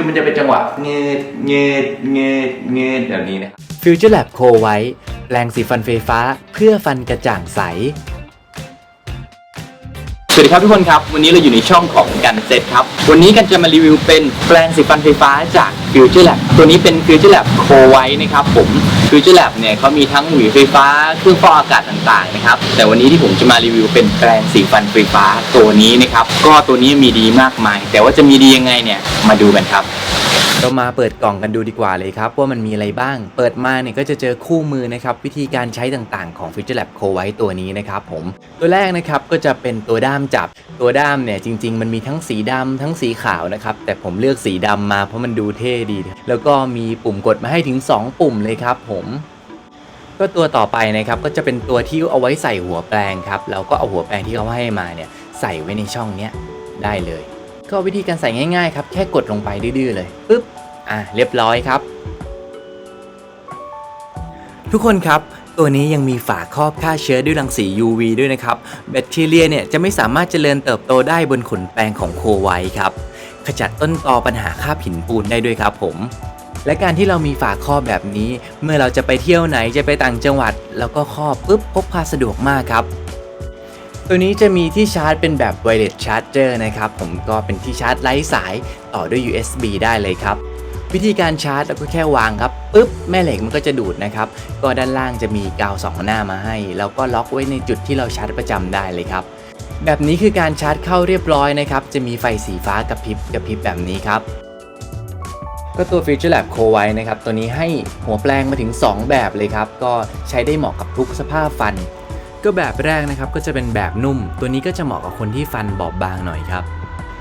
คือมันจะเป็นจังหวะเงืดเงืดเงืดเงืดแบบนี้นะครับ Future Lab Co ไว้แปลงสีฟันไฟฟ้าเพื่อฟันกระจ่างใส วัสดีครับทุกคนครับ วันนี้เราอยู่ในช่องของกันเซ็ตครับ วันนี้กันจะมารีวิวเป็นแปลงสีฟันไฟฟ้าจาก Future Lab ตัวนี้เป็นฟิวเจอร์แลบโคไว้นะครับผม Future Lab เนี่ยเขามีทั้งหวีไฟฟ้าเครื่องฟอกอากาศต่างๆนะครับแต่วันนี้ที่ผมจะมารีวิวเป็นแปลงสีฟันไฟฟ้าตัวนี้นะครับก็ตัวนี้มีดีมากมาย แต่ว่าจะมีดียังไงเนี่ยมาดูกันครับ เรามาเปิดกล่องกันดูดีกว่าเลยครับ ว่ามันมีอะไรบ้าง เปิดมาเนี่ยก็จะเจอคู่มือนะครับ วิธีการใช้ต่างๆของ Future Lab Co White ตัวนี้นะครับผม ตัวแรกนะครับก็จะเป็นตัวด้ามจับ ตัวด้ามเนี่ยจริง ๆ มันมีทั้งสีดำทั้งสีขาวนะครับ แต่ผมเลือกสีดำมาเพราะมันดูเท่ดี แล้วก็มีปุ่มกดมาให้ถึง 2 ปุ่มเลยครับผมก็ตัวต่อไปนะครับก็จะเป็นตัวที่เอาไว้ใส่หัวแปลงครับแล้วก็เอาหัวแปลงที่เขาให้มาเนี่ยใส่ไว้ในช่องเนี้ยได้เลย ก็วิธีการใส่ง่ายๆครับ แค่กดลงไปดื้อๆเลยปึ๊บอะเรียบร้อยครับ ทุกคนครับตัวนี้ยังมีฝาครอบฆ่าเชื้อด้วยรังสี UV ด้วยนะครับ แบคทีเรียเนี่ยจะไม่สามารถเจริญเติบโตได้บนขนแปลงของโคไวครับ ขจัดต้นตอปัญหาคาบหินปูนได้ด้วยครับผม และการที่เรามีฝาครอบแบบนี้ เมื่อเราจะไปเที่ยวไหนจะไปต่างจังหวัด แล้วก็ครอบปุ๊บพกพาสะดวกมากครับ ตัวนี้จะมีที่ชาร์จเป็นแบบ wireless charger นะครับผมก็เป็นที่ชาร์จไร้สายต่อด้วย USB ได้เลยครับ วิธีการชาร์จเราก็แค่วางครับปุ๊บแม่เหล็กมันก็จะดูดนะครับ ก็ด้านล่างจะมีกาวสองหน้ามาให้ แล้วก็ล็อกไว้ในจุดที่เราชาร์จประจำได้เลยครับ แบบนี้คือการชาร์จเข้าเรียบร้อยนะครับ จะมีไฟสีฟ้ากระพริบกระพริบแบบนี้ครับก็ตัว Future Lab Co White นะครับ ตัวนี้ให้หัวแปลงมาถึง 2 แบบเลยครับ ก็ใช้ได้เหมาะกับทุกสภาพฟัน ก็แบบแรกนะครับก็จะเป็นแบบนุ่ม ตัวนี้ก็จะเหมาะกับคนที่ฟันบอบบางหน่อยครับ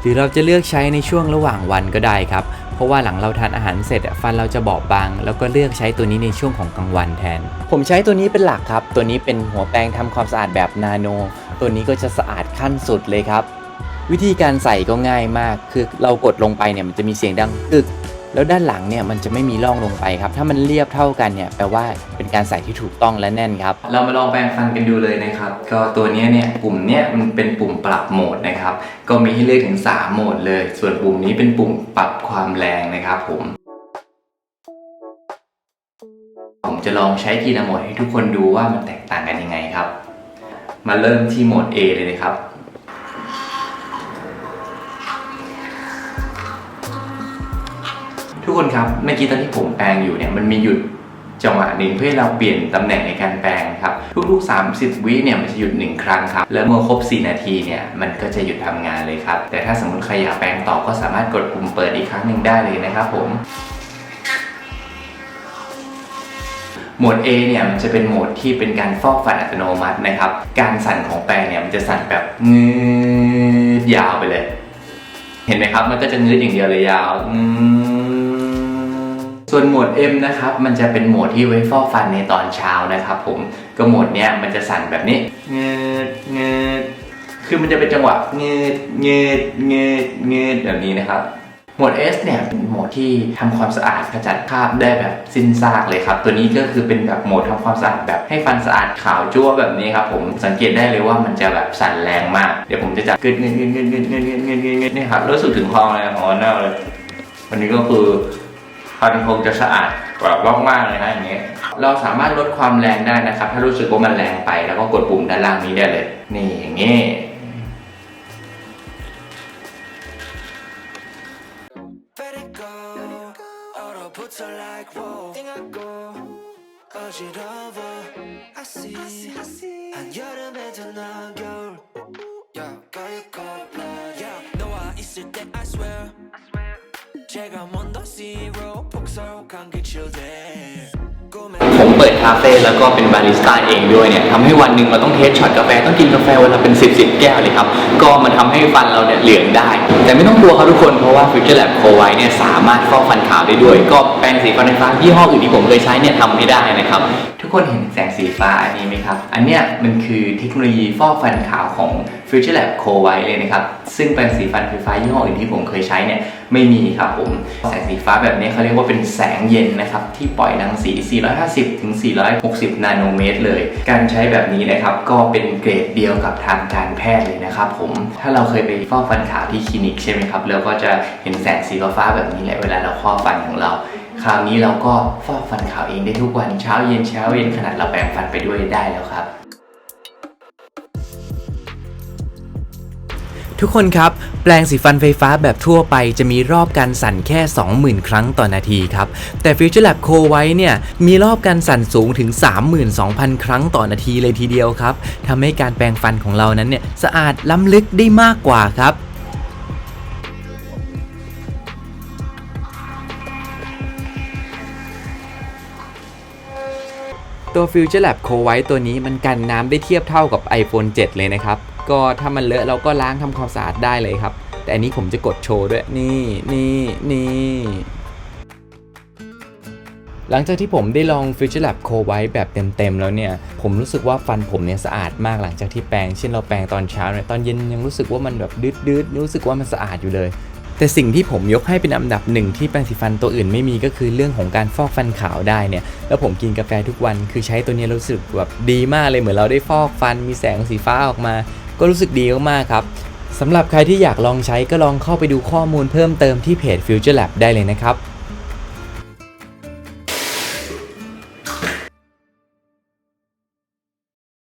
หรือเราจะเลือกใช้ในช่วงระหว่างวันก็ได้ครับ เพราะว่าหลังเราทานอาหารเสร็จฟันเราจะบอบบาง แล้วก็เลือกใช้ตัวนี้ในช่วงของกลางวันแทน ผมใช้ตัวนี้เป็นหลักครับ ตัวนี้เป็นหัวแปรงทำความสะอาดแบบนาโน ตัวนี้ก็จะสะอาดขั้นสุดเลยครับ วิธีการใส่ก็ง่ายมาก คือเรากดลงไปเนี่ยมันจะมีเสียงดังกึก แล้วด้านหลังเนี่ยมันจะไม่มีร่องลงไปครับ ถ้ามันเรียบเท่ากันเนี่ยแปลว่า เป็นการใส่ที่ถูกต้องและแน่นครับ เรามาลองแปรงฟันกันดูเลยนะครับ ก็ตัวนี้เนี่ยปุ่มเนี้ยมันเป็นปุ่มปรับโหมดนะครับ ก็มีให้เลือกถึง 3 โหมดเลย ส่วนปุ่มนี้เป็นปุ่มปรับความแรงนะครับผมผมจะลองใช้ทีละโหมดให้ทุกคนดูว่ามันแตกต่างกันยังไงครับ มาเริ่มที่โหมด A เลยนะครับทุกคนครับเมื่อกี้ตอนที่ผมแปลงอยู่เนี่ยมันมีหยุด จังหวะหนึ่งเพื่อให้เราเปลี่ยนตำแหน่งในการแปลงครับ ทุกๆ 30 วิเนี่ยมันจะหยุด 1 ครั้งครับ แล้วเมื่อครบ 4 นาทีเนี่ยมันก็จะหยุดทำงานเลยครับ แต่ถ้าสมมติใครอยากแปลงต่อก็สามารถกดปุ่มเปิดอีกครั้งหนึ่งได้เลยนะครับผมโหมด A เนี่ยมันจะเป็นโหมดที่เป็นการฟอกฟันอัตโนมัตินะครับ การสั่นของแปรงเนี่ยมันจะสั่นแบบงืดยาวไปเลย เห็นไหมครับ มันก็จะงืดอย่างเดียวเลยยาวอื ส่วนโหมด M นะครับ มันจะเป็นโหมดที่ไว้ฟอกฟันในตอนเช้านะครับผม ก็โหมดเนี้ยมันจะสั่นแบบนี้เงืดเงืดคือมันจะเป็นจังหวะเงืดเงืดเงืดเงืดแบบนี้นะครับโหมด S เนี่ยเป็นโหมดที่ทำความสะอาดขจัดคราบได้แบบสิ้นซากเลยครับ ตัวนี้ก็คือเป็นแบบโหมดทำความสะอาดแบบให้ฟันสะอาดขาวจั่วแบบนี้ครับผมสังเกตได้เลยว่ามันจะแบบสั่นแรงมาก เดี๋ยวผมจะจับงืดเงืดเงืดเงืดเงืดเงืดเงืดเงินนี่ครับรู้สึกถึงความแรงของหน้าเลยวันนี้ก็คือ ฟันคงจะสะอาดกว่ามากๆเลยนะอย่างเงี้ยเราสามารถลดความแรงได้นะครับ ถ้ารู้สึกว่ามันแรงไปแล้วก็กดปุ่มด้านล่างนี้ได้เลย นี่อย่างงี้ Let it go. 얼어붙어 like whoa. Think I go. 어지러워. I see. 한여름에도 난 겨울. Yeah, 가요컵 Yeah, 너와 있을 때 I swear. 제가 먼저 zero. 폭설한 그 children. 꿈에 ผมเปิดคาเฟ่แล้วก็เป็นบาริสต้าเองด้วยเนี่ยทำให้วันหนึ่งเราต้องเทสช็อตกาแฟต้องกินกาแฟวันละเป็น 10บสแก้วเลยครับ ก็มันทำให้ฟันเราเนี่ยเหลืองได้ แต่ไม่ต้องกลัวครับทุกคนเพราะว่า Future Lab Co White เนี่ยสามารถฟอกฟันขาวได้ด้วย ก็แปรงสีฟันไฟฟ้ายี่ห้ออื่นที่ผมเคยใช้เนี่ยทำไม่ได้นะครับ ทุกคนเห็นแสงสีฟ้าอันนี้ไหมครับ อันเนี้ยมันคือเทคโนโลยีฟอกฟันขาวของ Future Lab Co White เลยนะครับ ซึ่งแปรงสีฟันไฟฟ้ายี่ห้ออื่นที่ผมเคยใช้เนี่ยไม่มีครับผม แสงสีฟ้าแบบนี้เขาเรียกว่าเป็นแสงเย็นนะครับ ที่ปล่อยรังสี 450 ถึง 460 นาโนเมตรเลย การใช้แบบนี้นะครับ ก็เป็นเกรดเดียวกับทางการแพทย์เลยนะครับผม ถ้าเราเคยไปฟอกฟันขาวที่คลินิกใช่ไหมครับแล้วก็จะเห็นแสงสีฟ้าแบบนี้แหละเวลาเราครอบฟันของเราคราวนี้เราก็ฟอกฟันขาวเองได้ทุกวันเช้าเย็นเช้าเย็นขนาดเราแปรงฟันไปด้วยได้แล้วครับ ทุกคนครับ แปลงสีฟันไฟฟ้าแบบทั่วไปจะมีรอบการสั่นแค่ 20,000 ครั้งต่อนาทีครับ แต่ Future Lab Co ไว้เนี่ย มีรอบการสั่นสูงถึง 32,000 ครั้งต่อนาทีเลยทีเดียวครับทำให้การแปรงฟันของเรานั้นเนี่ยสะอาดล้ำลึกได้มากกว่าครับตัว Future Lab Co ไว้ตัวนี้มันกันน้ำได้เทียบเท่ากับ iPhone 7 เลยนะครับ ก็ถ้ามันเลอะเราก็ล้างทำความสะอาดได้เลยครับ แต่อันนี้ผมจะกดโชว์ด้วยนี่นี่นี่หลังจากที่ผมได้ลอง Future Lab Co ไว้แบบเต็มๆแล้วเนี่ย ผมรู้สึกว่าฟันผมเนี่ยสะอาดมากหลังจากที่แปรงเช่นเราแปรงตอนเช้าเนี่ยตอนเย็นยังรู้สึกว่ามันแบบดืดๆรู้สึกว่ามันสะอาดอยู่เลย แต่สิ่งที่ผมยกให้เป็นอันดับหนึ่งที่แปรงสีฟันตัวอื่นไม่มีก็คือเรื่องของการฟอกฟันขาวได้เนี่ย แล้วผมกินกาแฟทุกวันคือใช้ตัวนี้รู้สึกแบบดีมากเลยเหมือนเราได้ฟอกฟันมีแสงสีฟ้าออกมา ก็รู้สึกดีมากๆครับสำหรับใครที่อยากลองใช้ก็ลองเข้าไปดูข้อมูลเพิ่มเติมที่เพจ Future Lab ได้เลยนะครับ